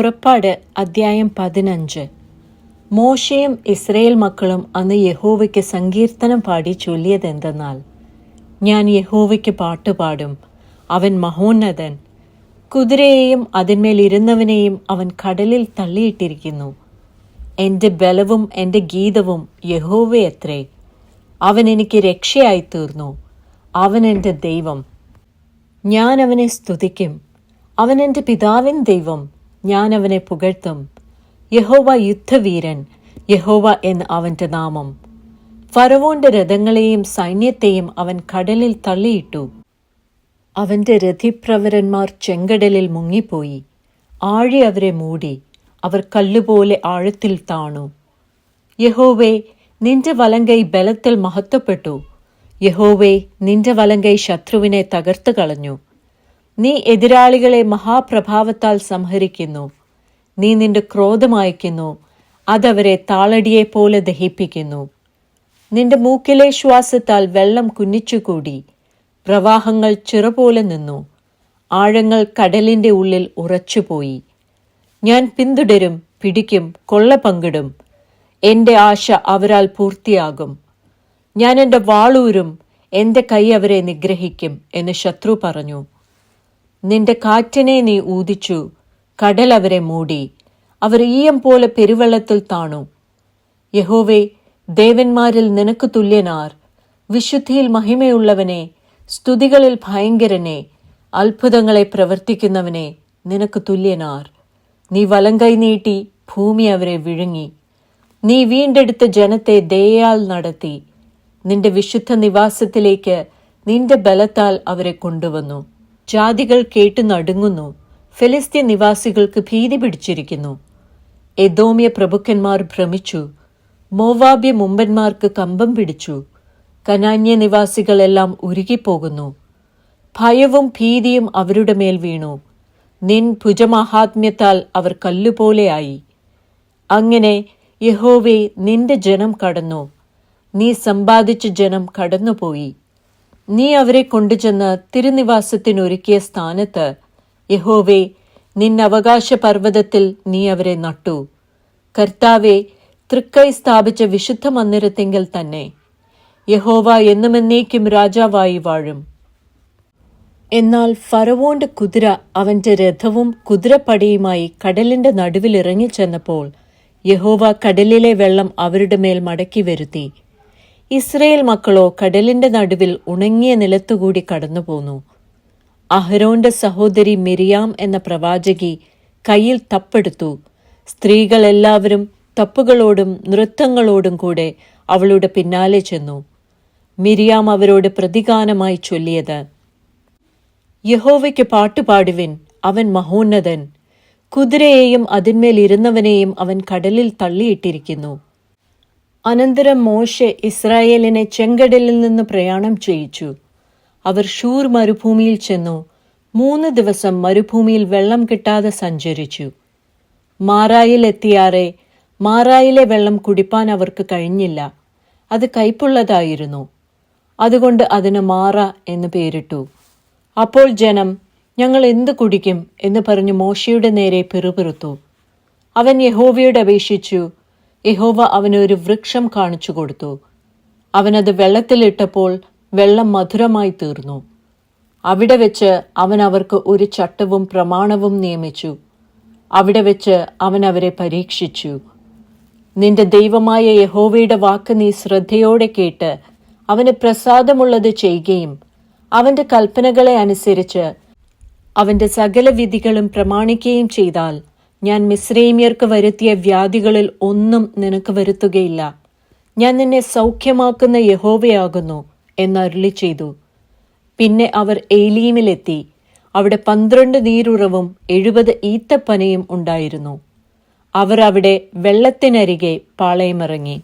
പുറപ്പാട് അദ്ധ്യായം പതിനഞ്ച്. മോശയും ഇസ്രയേൽ മക്കളും അന്ന് യഹോവയ്ക്ക് സങ്കീർത്തനം പാടി ചൊല്ലിയതെന്തെന്നാൽ ഞാൻ യഹോവയ്ക്ക് പാട്ടുപാടും അവൻ മഹോന്നതൻ. കുതിരയെയും അതിന്മേൽ ഇരുന്നവനെയും അവൻ കടലിൽ തള്ളിയിട്ടിരിക്കുന്നു. എന്റെ ബലവും എന്റെ ഗീതവും യഹോവയത്രേ. അവൻ എനിക്ക് രക്ഷയായി തീർന്നു അവൻ എന്റെ ദൈവം. ഞാൻ അവനെ സ്തുതിക്കും. അവൻ എന്റെ പിതാവിൻ ദൈവം. ഞാൻ അവനെ പുകഴ്ത്തും. യഹോവ യുദ്ധവീരൻ യഹോവ എന്ന് അവന്റെ നാമം. ഫറവോന്റെ രഥങ്ങളെയും സൈന്യത്തെയും അവൻ കടലിൽ തള്ളിയിട്ടു. അവന്റെ രഥിപ്രവരന്മാർ ചെങ്കടലിൽ മുങ്ങിപ്പോയി. ആഴി അവരെ മൂടി അവർ കല്ലുപോലെ ആഴത്തിൽ താണു. യഹോവേ നിന്റെ വലങ്കൈ ബലത്തിൽ മഹത്വപ്പെട്ടു. യഹോവേ നിന്റെ വലങ്കൈ ശത്രുവിനെ തകർത്തു കളഞ്ഞു നീ എതിരാളികളെ മഹാപ്രഭാവത്താൽ സംഹരിക്കുന്നു. നീ നിന്റെ ക്രോധം അയക്കുന്നു അതവരെ താളടിയെപ്പോലെ ദഹിപ്പിക്കുന്നു. നിന്റെ മൂക്കിലെ ശ്വാസത്താൽ വെള്ളം കുന്നിച്ചുകൂടി. പ്രവാഹങ്ങൾ ചിറപോലെ നിന്നു. ആഴങ്ങൾ കടലിന്റെ ഉള്ളിൽ ഉറച്ചുപോയി. ഞാൻ പിന്തുടരും പിടിക്കും കൊള്ള പങ്കിടും. എന്റെ ആശ അവരാൽ പൂർത്തിയാകും. ഞാൻ എന്റെ വാളൂരും എന്റെ കൈ അവരെ നിഗ്രഹിക്കും എന്ന് ശത്രു പറഞ്ഞു. നിന്റെ കാറ്റിനെ നീ ഊതിച്ചു. കടൽ അവരെ മൂടി. അവർ ഈയം പോലെ പെരുവെള്ളത്തിൽ താണു. യഹോവേ ദേവന്മാരിൽ നിനക്ക് തുല്യനാർ. വിശുദ്ധിയിൽ മഹിമയുള്ളവനെ സ്തുതികളിൽ ഭയങ്കരനെ അത്ഭുതങ്ങളെ പ്രവർത്തിക്കുന്നവനെ നിനക്ക് തുല്യനാർ. നീ വലങ്കൈ നീട്ടി ഭൂമി അവരെ വിഴുങ്ങി. നീ വീണ്ടെടുത്ത ജനത്തെ ദയയാൽ നടത്തി. നിന്റെ വിശുദ്ധ നിവാസത്തിലേക്ക് നിന്റെ ബലത്താൽ അവരെ കൊണ്ടുവന്നു. ജാതികൾ കേട്ടു നടുങ്ങുന്നു. ഫിലിസ്തീൻ നിവാസികൾക്ക് ഭീതി പിടിച്ചിരിക്കുന്നു. എദോമ്യ പ്രഭുക്കന്മാർ ഭ്രമിച്ചു. മോവാബ്യ മുമ്പന്മാർക്ക് കമ്പം പിടിച്ചു. കനാന്യ നിവാസികളെല്ലാം ഉരുകിപ്പോകുന്നു. ഭയവും ഭീതിയും അവരുടെ മേൽ വീണു. നിൻ ഭുജമാഹാത്മ്യത്താൽ അവർ കല്ലുപോലെയായി. അങ്ങനെ യഹോവേ നിന്റെ ജനം കടന്നു. നീ സമ്പാദിച്ച ജനം കടന്നുപോയി. നീ അവരെ കൊണ്ടുചെന്ന് തിരുനിവാസത്തിനൊരുക്കിയ സ്ഥാനത്ത് യഹോവേ നിന്നവകാശ പർവതത്തിൽ നീ അവരെ നട്ടു. കർത്താവെ തൃക്കൈ സ്ഥാപിച്ച വിശുദ്ധ മന്ദിരത്തെങ്കിൽ തന്നെ യഹോവ എന്നുമെന്നേക്കും രാജാവായി വാഴും. എന്നാൽ ഫറവോന്റെ കുതിര അവന്റെ രഥവും കുതിരപ്പടിയുമായി കടലിന്റെ നടുവിൽ ഇറങ്ങിച്ചെന്നപ്പോൾ യഹോവ കടലിലെ വെള്ളം അവരുടെ മേൽ മടക്കി വരുത്തി. ഇസ്രയേൽ മക്കളോ കടലിന്റെ നടുവിൽ ഉണങ്ങിയ നിലത്തുകൂടി കടന്നുപോന്നു. അഹരോന്റെ സഹോദരി മിരിയാം എന്ന പ്രവാചകി കയ്യിൽ തപ്പെടുത്തു. സ്ത്രീകൾ എല്ലാവരും തപ്പുകളോടും നൃത്തങ്ങളോടും കൂടെ അവളുടെ പിന്നാലെ ചെന്നു. മിരിയാം അവരോട് പ്രതികാനമായി ചൊല്ലിയത് യഹോവയ്ക്ക് പാട്ടുപാടുവിൻ അവൻ മഹോന്നതൻ. കുതിരയെയും അതിന്മേൽ ഇരുന്നവനെയും അവൻ കടലിൽ തള്ളിയിട്ടിരിക്കുന്നു. അനന്തരം മോശെ ഇസ്രായേലിനെ ചെങ്കടലിൽ നിന്ന് പ്രയാണം ചെയ്യിച്ചു. അവർ ഷൂർ മരുഭൂമിയിൽ ചെന്നു. മൂന്ന് ദിവസം മരുഭൂമിയിൽ വെള്ളം കിട്ടാതെ സഞ്ചരിച്ചു. മാറായിലെത്തിയാറെ മാറായിലെ വെള്ളം കുടിപ്പാൻ അവർക്ക് കഴിഞ്ഞില്ല. അത് കയ്പുള്ളതായിരുന്നു. അതുകൊണ്ട് അതിന് മാറ എന്ന് പേരിട്ടു. അപ്പോൾ ജനം ഞങ്ങൾ എന്ത് കുടിക്കും? എന്ന് പറഞ്ഞു മോശയുടെ നേരെ പിറുപിറുത്തു. അവൻ യഹോവയോട് അപേക്ഷിച്ചു യഹോവ അവന് ഒരു വൃക്ഷം കാണിച്ചു കൊടുത്തു. അവനത് വെള്ളത്തിലിട്ടപ്പോൾ വെള്ളം മധുരമായി തീർന്നു. അവിടെ വെച്ച് അവൻ അവർക്ക് ഒരു ചട്ടവും പ്രമാണവും നിയമിച്ചു. അവിടെ വെച്ച് അവൻ അവരെ പരീക്ഷിച്ചു. നിന്റെ ദൈവമായ യഹോവയുടെ വാക്ക് നീ ശ്രദ്ധയോടെ കേട്ട് അവന് പ്രസാദമുള്ളത് ചെയ്യുകയും അവന്റെ കൽപ്പനകളെ അനുസരിച്ച് അവന്റെ സകല വിധികളും പ്രമാണിക്കുകയും ചെയ്താൽ ഞാൻ മിശ്രൈമ്യർക്ക് വരുത്തിയ വ്യാധികളിൽ ഒന്നും നിനക്ക് വരുത്തുകയില്ല. ഞാൻ നിന്നെ സൗഖ്യമാക്കുന്ന യഹോവയാകുന്നു എന്നരുളി ചെയ്തു. പിന്നെ അവർ എയിലീമിലെത്തി അവിടെ പന്ത്രണ്ട് നീരുറവും എഴുപത് ഈത്തപ്പനയും ഉണ്ടായിരുന്നു. അവർ അവിടെ വെള്ളത്തിനരികെ പാളയമിറങ്ങി.